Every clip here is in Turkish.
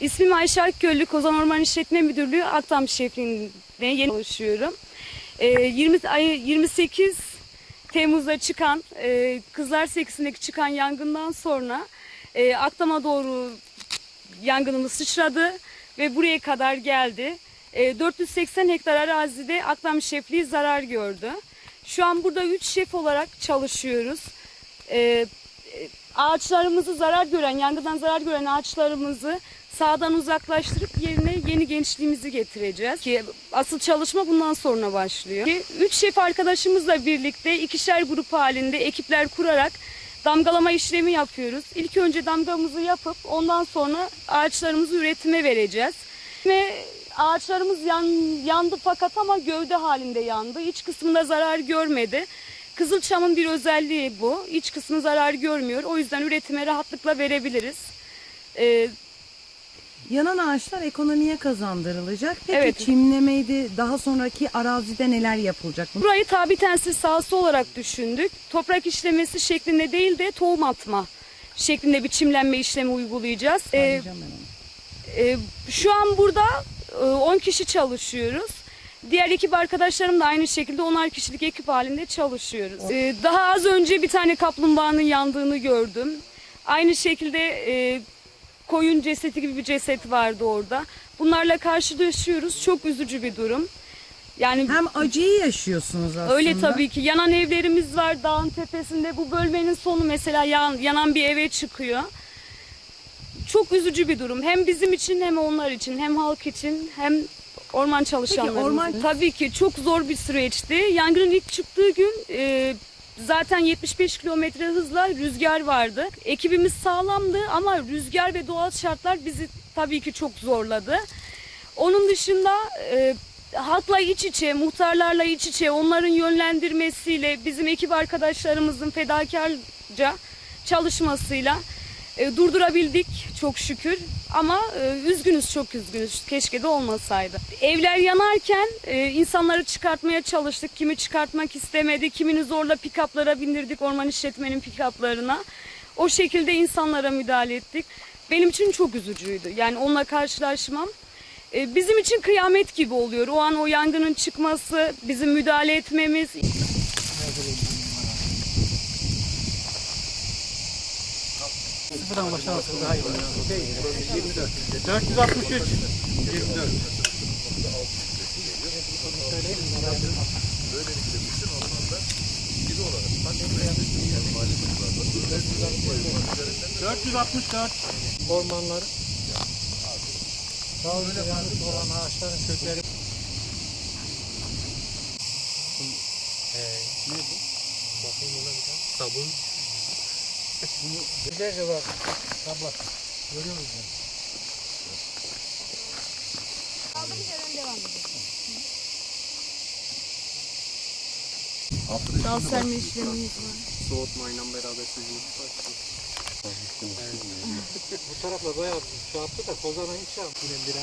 İsmim Ayşe Akgöllü, Kozan Orman İşletme Müdürlüğü Aktam Şefliği'nde yeni çalışıyorum. Ee, 20, ay, 28 Temmuz'da çıkan e, Kızlar Seksindeki çıkan yangından sonra e, Aktam'a doğru yangınımız sıçradı ve buraya kadar geldi. E, 480 hektar arazide Aktam Şefliği zarar gördü. Şu an burada 3 şef olarak çalışıyoruz. E, e, ağaçlarımızı zarar gören, yangından zarar gören ağaçlarımızı sağdan uzaklaştırıp yerine yeni gençliğimizi getireceğiz. Ki asıl çalışma bundan sonra başlıyor. Ki Üç şef arkadaşımızla birlikte ikişer grup halinde ekipler kurarak damgalama işlemi yapıyoruz. İlk önce damgamızı yapıp ondan sonra ağaçlarımızı üretime vereceğiz. Ve ağaçlarımız yan, yandı fakat ama gövde halinde yandı. İç kısmında zarar görmedi. Kızılçamın bir özelliği bu. İç kısmı zarar görmüyor. O yüzden üretime rahatlıkla verebiliriz. Ee, Yanan ağaçlar ekonomiye kazandırılacak. Peki Evet. çimlemeydi daha sonraki arazide neler yapılacak? burayı tabi tensiz sahası olarak düşündük. Toprak işlemesi şeklinde değil de tohum atma şeklinde bir çimlenme işlemi uygulayacağız. Ee, e, şu an burada e, 10 kişi çalışıyoruz. Diğer ekip arkadaşlarım da aynı şekilde 10'ar kişilik ekip halinde çalışıyoruz. Ee, daha az önce bir tane kaplumbağanın yandığını gördüm. Aynı şekilde e, koyun cesedi gibi bir ceset vardı orada. Bunlarla karşılaşıyoruz. Çok üzücü bir durum. Yani Hem acıyı yaşıyorsunuz aslında. Öyle tabii ki. Yanan evlerimiz var dağın tepesinde. Bu bölmenin sonu mesela yan, yanan bir eve çıkıyor. Çok üzücü bir durum. Hem bizim için hem onlar için hem halk için hem orman çalışanlarımız orman-. Tabii ki çok zor bir süreçti. Yangının ilk çıktığı gün e, zaten 75 kilometre hızla rüzgar vardı. Ekibimiz sağlamdı ama rüzgar ve doğal şartlar bizi tabii ki çok zorladı. Onun dışında e, halkla iç içe, muhtarlarla iç içe, onların yönlendirmesiyle, bizim ekip arkadaşlarımızın fedakarca çalışmasıyla e, durdurabildik çok şükür. Ama e, üzgünüz, çok üzgünüz. Keşke de olmasaydı. Evler yanarken e, insanları çıkartmaya çalıştık. Kimi çıkartmak istemedi, kimini zorla pikaplara bindirdik, orman işletmenin pikaplarına. O şekilde insanlara müdahale ettik. Benim için çok üzücüydü. Yani onunla karşılaşmam. Bizim için kıyamet gibi oluyor. O an o yangının çıkması, bizim müdahale etmemiz. Sıfırdan başlaması daha iyi. 463. 24. ...464 ormanları... Daha önce yanlış olan ağaçların kökleri... Ee, ne bu? Bakayım ona bir tane. Sabun. Güzelce bak. Abla. Görüyor musun? Dal serme işlemimiz var. Soğutmayla beraber sizin Bu tarafla bayağı şey yaptı da kozana hiç yaptı. Yine bir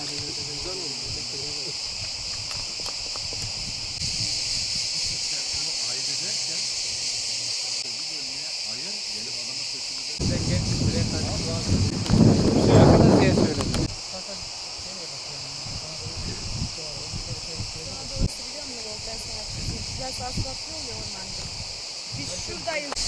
Biraz az bakıyor ya ondan. Biz şuradayız.